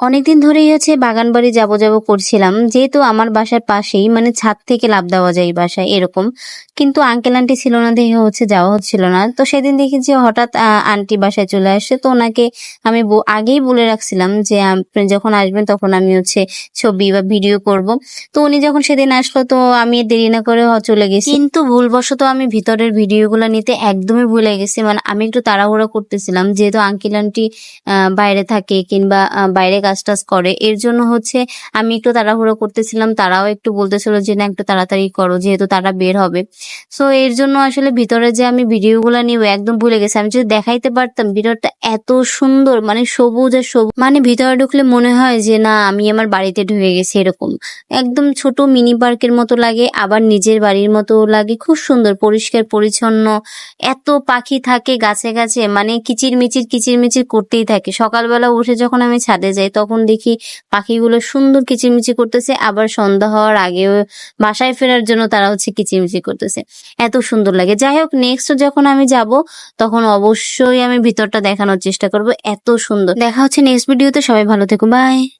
অনেকদিন ধরেই হচ্ছে বাগান বাড়ি যাব যাব করছিলাম। যেহেতু আমার বাসার পাশেই মানে ছাদ থেকে লাভ দেওয়া যায় বাসায় এরকম। কিন্তু আঙ্কেল আন্টি ছিল না দেখে হচ্ছে যাওয়া হচ্ছিল না। তো সেদিন দেখি যে হঠাৎ আন্টি বাসায় চলে আসছে তো ওনাকে আমি আগেই বলে রাখছিলাম যে আপনি যখন আসবেন তখন আমি হচ্ছে ছবি বা ভিডিও করব। তো উনি যখন সেদিন আসলো, তো আমি দেরি না করে চলে গেছি। কিন্তু ভুলবশত আমি ভিতরের ভিডিওগুলো নিতে একদমই ভুলে গেছি। মানে আমি একটু তাড়াহুড়ো করতেছিলাম। যেহেতু আঙ্কেল আন্টি বাইরে থাকে কিংবা বাইরে কাজ টাজ করে। এর জন্য হচ্ছে আমি একটু তাড়াহুড়ো করতেছিলাম, তারাও একটু বলতেছিল যে, না, একটু তাড়াতাড়ি করো, যেহেতু তারা বের হবে। সো এর জন্য আসলে ভিতরে যে আমি ভিডিওগুলো নিব একদম ভুলে গেছি। আমি যদি দেখাইতে পারতাম ভিতরটা এত সুন্দর মানে সবুজ আর সবুজ মানে ভিতরে ঢুকলে মনে হয় যে, না, আমি আমার বাড়িতে ঢুকে গেছি, এরকম। একদম ছোট মিনি পার্কের মতো লাগে, আবার নিজের বাড়ির মতো লাগে, খুব সুন্দর, পরিষ্কার, পরিচ্ছন্ন। এত পাখি থাকে গাছে গাছে মানে কিচির মিচির কিচির মিচির করতেই থাকে। সকালবেলা উঠে যখন আমি ছাদে যাই তখন দেখি পাখিগুলো সুন্দর কিচিরমিচি করতেছে। আবার সন্ধ্যা হওয়ার আগেও বাসায় ফেরার জন্য তারা হচ্ছে কিচিরমিচির করতেছে। এত সুন্দর লাগে। যাই হোক নেক্সট যখন আমি যাব, তখন অবশ্যই আমি ভিতরটা দেখানোর চেষ্টা করব। এত সুন্দর। দেখা হচ্ছে নেক্সট ভিডিওতে সবাই ভালো থেকো। বাই